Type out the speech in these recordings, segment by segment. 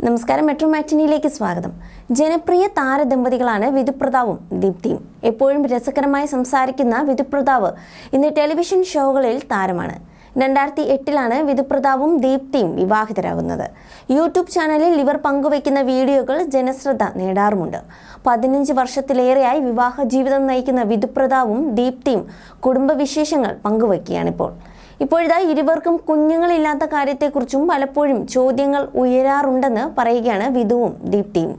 നമസ്കാരം മെട്രോ മാറ്റിനിയിലേക്ക് സ്വാഗതം. ജനപ്രിയ താരദമ്പതികളാണ് വിധുപ്രതാവും ദീപ്തിയും. എപ്പോഴും രസകരമായി സംസാരിക്കുന്ന വിധുപ്രതാവ് ഇന്ന് ടെലിവിഷൻ ഷോകളിൽ താരമാണ്. രണ്ടായിരത്തി എട്ടിലാണ് വിധുപ്രതാവും ദീപ്തിയും വിവാഹിതരാകുന്നത്. യൂട്യൂബ് ചാനലിൽ ഇവർ പങ്കുവയ്ക്കുന്ന വീഡിയോകൾ ജനശ്രദ്ധ നേടാറുമുണ്ട്. പതിനഞ്ച് വർഷത്തിലേറെയായി വിവാഹ ജീവിതം നയിക്കുന്ന വിധുപ്രതാവും ദീപ്തിയും കുടുംബവിശേഷങ്ങൾ പങ്കുവയ്ക്കുകയാണിപ്പോൾ. ഇപ്പോഴിതാ ഇരുവർക്കും കുഞ്ഞുങ്ങളില്ലാത്ത കാര്യത്തെക്കുറിച്ചും പലപ്പോഴും ചോദ്യങ്ങൾ ഉയരാറുണ്ടെന്ന് പറയുകയാണ് വിധുവും ദീപ്തിയും.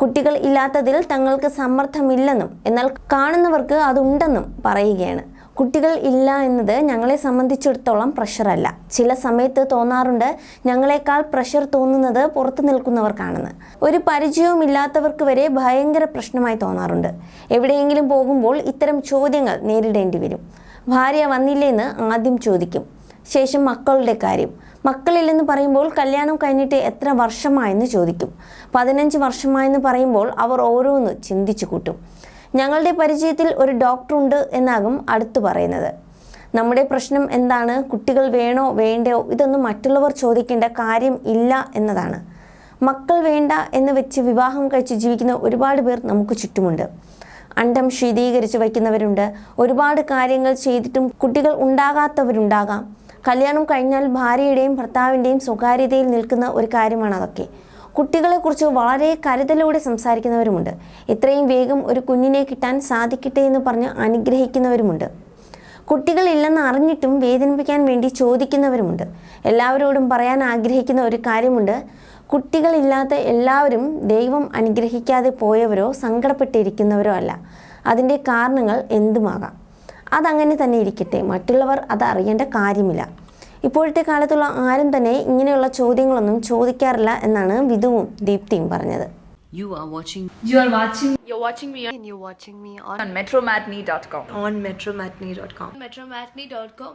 കുട്ടികൾ ഇല്ലാത്തതിൽ തങ്ങൾക്ക് സമ്മർദ്ദമില്ലെന്നും എന്നാൽ കാണുന്നവർക്ക് അതുണ്ടെന്നും പറയുകയാണ്. കുട്ടികൾ ഇല്ല എന്നത് ഞങ്ങളെ സംബന്ധിച്ചിടത്തോളം പ്രഷറല്ല. ചില സമയത്ത് തോന്നാറുണ്ട് ഞങ്ങളെക്കാൾ പ്രഷർ തോന്നുന്നത് പുറത്തു നിൽക്കുന്നവർക്കാണെന്ന്. ഒരു പരിചയവും ഇല്ലാത്തവർക്ക് വരെ ഭയങ്കര പ്രശ്നമായി തോന്നാറുണ്ട്. എവിടെയെങ്കിലും പോകുമ്പോൾ ഇത്തരം ചോദ്യങ്ങൾ നേരിടേണ്ടി വരും. ഭാര്യ വന്നില്ലേന്ന് ആദ്യം ചോദിക്കും. ശേഷം മക്കളുടെ കാര്യം. മക്കളില്ലെന്ന് പറയുമ്പോൾ കല്യാണം കഴിഞ്ഞിട്ട് എത്ര വർഷമായെന്ന് ചോദിക്കും. പതിനഞ്ച് വർഷമായെന്ന് പറയുമ്പോൾ അവർ ഓരോന്ന് ചിന്തിച്ചു കൂട്ടും. ഞങ്ങളുടെ പരിചയത്തിൽ ഒരു ഡോക്ടറുണ്ട് എന്നാകും അടുത്തു പറയുന്നത്. നമ്മുടെ പ്രശ്നം എന്താണ്? കുട്ടികൾ വേണോ വേണ്ടയോ? ഇതൊന്നും മറ്റുള്ളവർ ചോദിക്കേണ്ട കാര്യം ഇല്ല എന്നതാണ്. മക്കൾ വേണ്ട എന്ന് വെച്ച് വിവാഹം കഴിച്ച് ജീവിക്കുന്ന ഒരുപാട് പേർ നമുക്ക് ചുറ്റുമുണ്ട്. അണ്ടം ശീതീകരിച്ച് വയ്ക്കുന്നവരുണ്ട്. ഒരുപാട് കാര്യങ്ങൾ ചെയ്തിട്ടും കുട്ടികൾ ഉണ്ടാകാത്തവരുണ്ടാകാം. കല്യാണം കഴിഞ്ഞാൽ ഭാര്യയുടെയും ഭർത്താവിന്റെയും സ്വകാര്യതയിൽ നിൽക്കുന്ന ഒരു കാര്യമാണ് അതൊക്കെ. കുട്ടികളെക്കുറിച്ച് വളരെ കരുതലോടെ സംസാരിക്കുന്നവരുമുണ്ട്. എത്രയും വേഗം ഒരു കുഞ്ഞിനെ കിട്ടാൻ സാധിക്കട്ടെ എന്ന് പറഞ്ഞ് അനുഗ്രഹിക്കുന്നവരുമുണ്ട്. കുട്ടികളില്ലെന്ന് അറിഞ്ഞിട്ടും വേദനിപ്പിക്കാൻ വേണ്ടി ചോദിക്കുന്നവരുമുണ്ട്. എല്ലാവരോടും പറയാൻ ആഗ്രഹിക്കുന്ന ഒരു കാര്യമുണ്ട്. കുട്ടികളില്ലാത്ത എല്ലാവരും ദൈവം അനുഗ്രഹിക്കാതെ പോയവരോ സങ്കടപ്പെട്ടിരിക്കുന്നവരോ അല്ല അതിന്റെ കാരണങ്ങൾ എന്തുമാകാം അതങ്ങനെ തന്നെ ഇരിക്കട്ടെ മറ്റുള്ളവർ അത് അറിയേണ്ട കാര്യമില്ല ഇപ്പോഴത്തെ കാലത്തുള്ള ആരും തന്നെ ഇങ്ങനെയുള്ള ചോദ്യങ്ങളൊന്നും ചോദിക്കാറില്ല എന്നാണ് വിധുവും ദീപ്തിയും പറഞ്ഞത് You are watching You are watching You're watching me and you're watching me on, on metromatney.com. on metromatney.com. metromatney.com.